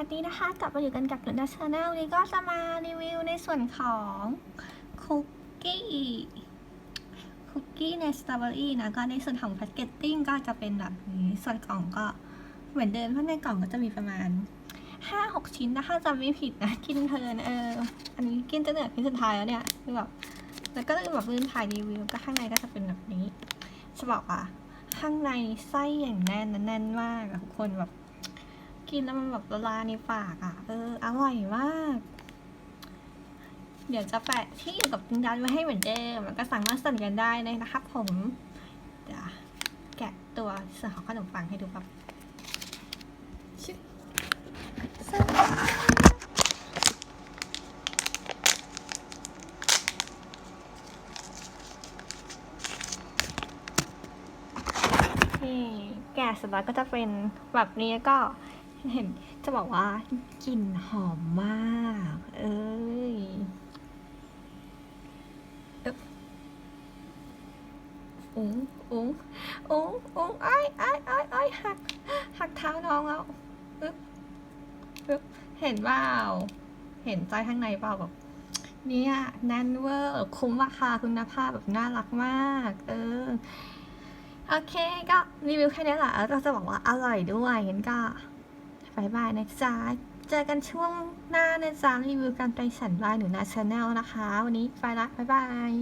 วัสดีนะคะ กลับมาอยู่กันกับหนูนาชแนลวันนี้ก็จะมารีวิวในส่วนของคุกกี้คุกกี้ในสตรอเบอรี่นะก็ในส่วนของแพคเกจติ้งก็จะเป็นแบบนี้ส่วนกล่องก็เหมือนเดิมเพราะในกล่องก็จะมีประมาณ5-6ชิ้นนะคะจำไม่ผิดนะกินเพลินเออ อันนี้กินจะเหนือพินสุดท้ายแล้วเนี่ยคือแบบแล้วก็เลยแบบลืมถ่ายรีวิวก็ข้างในก็จะเป็นแบบนี้จะบอกว่าข้างในไส้อย่างแน่นนะแน่นมากทุกคนแบบ กินแล้วมันแบบละลายในปากอะ่ะ เออ อร่อยมาก เดี๋ยวจะแปะที่อยู่กับดันไว้ให้เหมือนเดิมแล้วก็สั่งมาสั่งกันได้เลยนะครับผมเดี๋ยวแกะตัวส่วนของขนมปังให้ดูครับชึบซึ่งนี่แกะเสร็จแล้วก็จะเป็นแบบนี้ก็ เห็นจะบอกว่ากลิ่นหอมมาก เอ้ยอุ้งอุ้งอุ้งอุ้งไอ้ไอ้ไอ้ไอ้หัก หักเท้าน้องแล้วอึ๊บอึ๊บเห็นเปล่าเห็นใจข้างในเปล่าแบบเนี่ยแน่นเวอร์คุ้มราคาคุณภาพแบบน่ารักมาก เออ โอเคก็รีวิวแค่นี้แหละแล้วเราจะบอกว่าอร่อยด้วยงั้นก็ บายบายนะจ๊ะ เจอกันช่วงหน้านะจ๊ะรีวิวการไปสันบายหนูนาชาแนลนะคะ วันนี้ไปละบายบาย